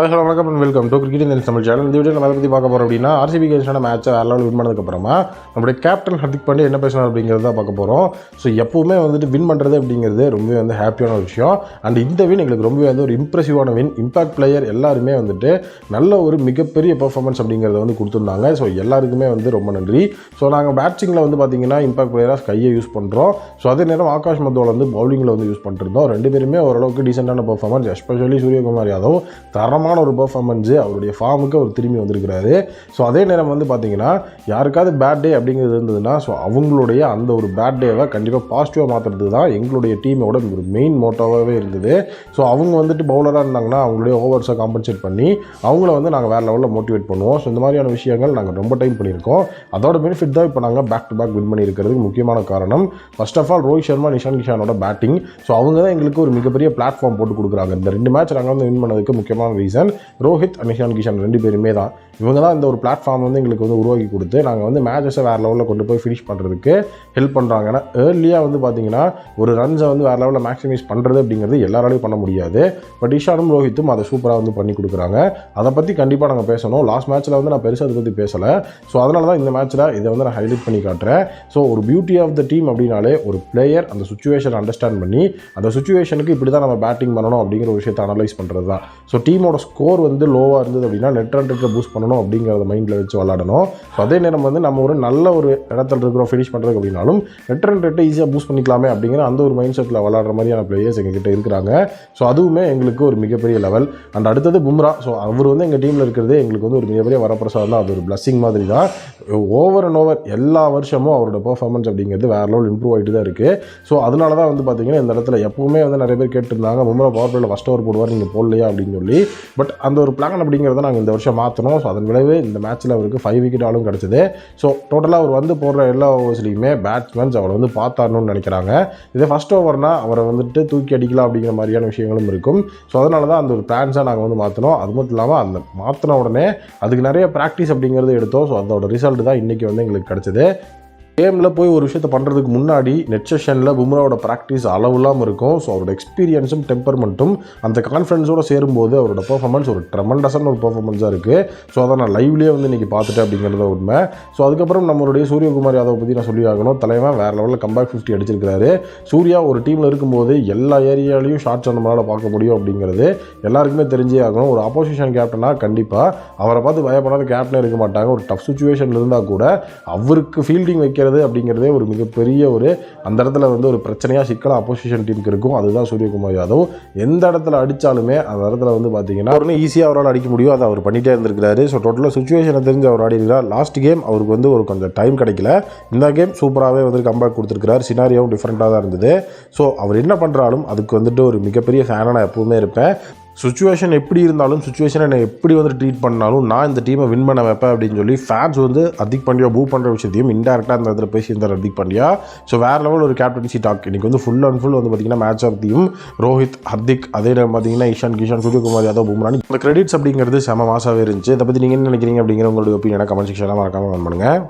Hello வணக்கம் and welcome to cricket Indian Tamil channel இந்த video நம்ம அதை பற்றி பார்க்க போகிறோம் அப்படின்னா ஆர்சிபி கேஸான மேட்சை வேறு லெவல் வின் பண்ணதுக்கப்புறமா நம்மளுடைய கேப்டன் ஹர்திக் பாண்டே என்ன பேசினார் அப்படிங்கிறது தான் பார்க்க போகிறோம் ஸோ எப்போவுமே வந்துட்டு வின் பண்ணுறது அப்படிங்கிறது ரொம்பவே வந்து ஹாப்பியான ஒரு விஷயம். அண்ட் இந்த வின் எங்களுக்கு ரொம்பவே வந்து ஒரு இம்ப்ரெசிவான வின் இம்பாக்ட் பிளேயர் எல்லாருமே வந்துட்டு நல்ல ஒரு மிகப்பெரிய பெர்ஃபார்மன்ஸ் அப்படிங்கிறத வந்து கொடுத்துருந்தாங்க. ஸோ எல்லாருக்குமே வந்து ரொம்ப நன்றி. ஸோ நாங்கள் பேட்சிங்கில் வந்து பார்த்தீங்கன்னா இம்பாக்ட் பிளேயராக கையை யூஸ் பண்ணுறோம் ஸோ அதே நேரம் ஆகாஷ் மத்தோல் வந்து பவுலிங்கில் வந்து யூஸ் பண்ணிருந்தோம் ரெண்டு பேருமே ஓரளவுக்கு டீசெண்டான பெர்ஃபார்மன்ஸ் எஸ்பெஷலி சூரியகுமார் யாதவ் தரமான ஒரு பர்ஃபார்மன்ஸு அவருடைய ஃபார்முக்கு அவர் திரும்பி வந்திருக்கிறாரு. ஸோ அதே நேரம் வந்து பார்த்தீங்கன்னா யாருக்காவது பேட் டே அப்படிங்கிறது இருந்ததுன்னா ஸோ அவங்களுடைய அந்த ஒரு பேட் டேவை கண்டிப்பாக பாசிட்டிவாக மாற்றுறது தான் எங்களுடைய டீமோட ஒரு மெயின் மோட்டோவாகவே இருந்தது. ஸோ அவங்க வந்துட்டு பவுலராக இருந்தாங்கன்னா அவங்களுடைய ஓவர்ஸை காம்பன்சேட் பண்ணி அவங்கள வந்து நாங்கள் வேறு லெவலில் மோட்டிவேட் பண்ணுவோம். ஸோ இந்த மாதிரியான விஷயங்கள் நாங்கள் ரொம்ப டைம் பண்ணியிருக்கோம். அதோட பெனிஃபிட் தான் இப்போ நாங்கள் பேக் டு பேக் வின் பண்ணியிருக்கிறதுக்கு முக்கியமான காரணம். First of all Rohit Sharma Nishan கிஷானோட batting so அவங்க தான் எங்களுக்கு ஒரு மிகப்பெரிய பிளாட்ஃபார்ம் போட்டு கொடுக்குறாங்க. இந்த ரெண்டு மேட்ச் நாங்கள் வந்து வின் பண்ணதுக்கு முக்கியமான ரீசன் ரோஹித் அண்ட் நிஷான் கிஷான் ரெண்டு பேருமே தான். இவங்க தான் இந்த ஒரு பிளாட்ஃபார்ம் வந்து எங்களுக்கு வந்து உருவாக்கி கொடுத்து நாங்கள் வந்து மேட்சஸை வேறு லெவலில் கொண்டு போய் ஃபினிஷ் பண்ணுறதுக்கு ஹெல்ப் பண்ணுறாங்க ஏன்னா ஏர்லியாக வந்து பார்த்தீங்கன்னா ஒரு ரன்ஸை வந்து வேறு லெவலில் மேக்ஸிமைஸ் பண்ணுறது அப்படிங்கிறது எல்லாராலையும் பண்ண முடியாது. பட் இஷானும் ரோஹித்தும் அதை சூப்பராக வந்து பண்ணி கொடுக்குறாங்க. அதை பற்றி கண்டிப்பாக நாங்கள் பேசணும். லாஸ்ட் மேட்ச்சில் வந்து நான் பெருசாக அதை பற்றி பேசலை. ஸோ அதனால தான் இந்த மேட்ச்சில் இதை வந்து நான் ஹைலைட் பண்ணி காட்டுறேன். ஸோ ஒரு பியூட்டி ஆஃப் த டீம் அப்படின்னாலே ஒரு பிளேயர் அந்த சுச்சுவேஷன் அண்டர்ஸ்டாண்ட் பண்ணி அந்த சுச்சுவேஷனுக்கு இப்படி தான் நம்ம பேட்டிங் பண்ணணும் அப்படிங்கிற ஒரு விஷயத்தை அனலைஸ் பண்ணுறது தான் ஸோ டீமோட ஸ்கோர் வந்து லோவாக இருந்தது அப்படின்னா நெட் ரன் ரேட்டை பூஸ்ட் பண்ணணும் அப்படிங்கிறத மைண்டில் வச்சு விளாடணும் ஸோ அதே நேரம் வந்து நம்ம ஒரு நல்ல ஒரு இடத்துல இருக்கிறோம் ஃபினிஷ் பண்ணுறது அப்படின்னாலும் நெட் ரன் ரேட்டை ஈஸியாக பூஸ்ட் பண்ணிக்கலாமே அப்படிங்கிற அந்த ஒரு மைண்ட் செட்டில் விளாடுற மாதிரியான பிளேயர்ஸ் எங்ககிட்ட இருக்கிறாங்க. ஸோ அதுவுமே எங்களுக்கு ஒரு மிகப்பெரிய லெவல் அண்ட் அடுத்தது பும்ரா. ஸோ அவர் வந்து எங்கள் டீமில் இருக்கிறதே எங்களுக்கு வந்து ஒரு மிகப்பெரிய வரப்பிரசாதம் தான். அது ஒரு பிளஸ்ஸிங் மாதிரி தான். ஓவர் அண்ட் ஓவர் எல்லா வருஷமும் அவரோட பர்ஃபார்மன்ஸ் அப்படிங்கிறது வேறு லெவல் இம்ப்ரூவ் ஆகிட்டு தான் இருக்குது ஸோ அதனால தான் வந்து பார்த்தீங்கன்னா இந்த இடத்துல எப்பவுமே வந்து நிறைய பேர் கேட்டிருந்தாங்க பும்ரா பவர் பிளேயில் ஃபஸ்ட் ஓவர் போடுவார் நீங்கள் போடலையா? அப்படின்னு சொல்லி. பட் அந்த ஒரு பிளான் அப்படிங்கிறத நாங்கள் இந்த வருஷம் மாற்றணும் ஸோ அதன் விளைவு இந்த மேட்ச்சில் அவருக்கு ஃபைவ் விக்கெட் ஆளும் கிடச்சிது. ஸோ டோட்டலாக அவர் வந்து போடுற எல்லா ஓவர்ஸ்லையுமே பேட்ஸ்மேன்ஸ் அவரை வந்து பார்த்தாரணும்னு நினைக்கிறாங்க. இதே ஃபஸ்ட் ஓவர்னால் அவரை வந்துட்டு தூக்கி அடிக்கலாம் அப்படிங்கிற மாதிரியான விஷயங்களும் இருக்கும். ஸோ அதனால தான் அந்த ஒரு பிளான்ஸாக நாங்கள் வந்து மாற்றினோம் அது மட்டும் இல்லாமல் அந்த மாற்றின உடனே அதுக்கு நிறைய ப்ராக்டிஸ் அப்படிங்கிறது எடுத்தோம். ஸோ அதோட ரிசல்ட் தான் இன்றைக்கி வந்து எங்களுக்கு கிடச்சிது. கேமில் போய் ஒரு விஷயத்தை பண்ணுறதுக்கு முன்னாடி நெட் செஷனில் பும்ராவோட ப்ராக்டிஸ் அளவுலாமல் இருக்கும். ஸோ அவரோட எக்ஸ்பீரியன்ஸும் டெம்பர்மெண்ட்டும் அந்த கான்ஃபிடன்ஸோடு சேரும்போது அவரோட பர்ஃபார்மன்ஸ் ஒரு ட்ரெமண்டஸான ஒரு பர்ஃபார்மன்ஸாக இருக்குது ஸோ அதை நான் லைவ்லேயே வந்து இன்றைக்கி பார்த்துட்டேன் அப்படிங்கிறத உண்மை. ஸோ அதுக்கப்புறம் நம்மளுடைய சூரியகுமார் யாதவ் பற்றி நான் சொல்லி ஆகணும். தலைவன் வேறு லெவலில் கம்பேக் ஃபிஃப்டி அடிச்சிருக்காரு சூர்யா ஒரு டீமில் இருக்கும்போது எல்லா ஏரியாலையும் ஷார்ட்ஸ் நம்மளால் பார்க்க முடியும் அப்படிங்கிறது எல்லாருக்குமே தெரிஞ்சே ஆகணும். ஒரு ஆப்போசிஷன் கேப்டனாக கண்டிப்பாக அவரை பார்த்து பயப்படாத கேப்டனே இருக்க மாட்டாங்க. ஒரு டஃப் சுச்சுவேஷன் இருந்தால் கூட அவருக்கு ஃபீல்டிங் வைக்க வைக்கிறது அப்படிங்கிறதே ஒரு மிகப்பெரிய ஒரு அந்த இடத்துல வந்து ஒரு பிரச்சனையாக சிக்கலாக அப்போசிஷன் டீமுக்கு இருக்கும். அதுதான் சூரியகுமார் யாதவ். எந்த இடத்துல அடித்தாலுமே அந்த இடத்துல வந்து பார்த்தீங்கன்னா அவருன்னு ஈஸியாக அவரால் அடிக்க முடியும். அதை அவர் பண்ணிகிட்டே இருந்திருக்கிறாரு. ஸோ டோட்டலாக சுச்சுவேஷனை தெரிஞ்சு அவர் ஆடி இருக்கிறார் லாஸ்ட் கேம் அவருக்கு வந்து ஒரு கொஞ்சம் டைம் கிடைக்கல. இந்த கேம் சூப்பராகவே வந்து கம்பேக் கொடுத்துருக்காரு சினாரியாவும் டிஃப்ரெண்ட்டாக தான் இருந்தது. ஸோ அவர் என்ன பண்ணுறாலும் அதுக்கு வந்துட்டு ஒரு மிகப்பெரிய ஃபேனாக நான் எப்போவுமே இருப்பேன். சுச்சுவேஷன் எப்படி இருந்தாலும் சுச்சுவேஷனை நான் எப்படி வந்து ட்ரீட் பண்ணாலும் நான் இந்த டீமை வின் பண்ண வைப்பேன் அப்படின்னு சொல்லி ஃபேன்ஸ் வந்து அதிக் பாண்டியா மூவ் பண்ணுற விஷயத்தையும் இன்டெரக்டாக அந்த இடத்துல பேசியிருந்தார் அதிக் பாண்டியா ஸோ வேறு லெவல் ஒரு கேப்டன்சி டாக் இன்றைக்கி வந்து ஃபுல் அண்ட் ஃபுல் வந்து பார்த்திங்கன்னா match of team Rohit Hardik அதே நேரம் பார்த்தீங்கன்னா இஷான் கிஷான் சூரியகுமார் யாதவ் பும்ரானி இந்த கிரெடிட்ஸ் அப்படிங்கிறது செம மாசாகவே இருந்துச்சு. இதை பற்றி நீங்கள் என்ன நினைக்கிறீங்க அப்படிங்கிற உங்களுடைய ஒப்பீனியனை கமெண்ட் செக்ஷனில் மறக்காமல் கமெண்ட் பண்ணுங்கள்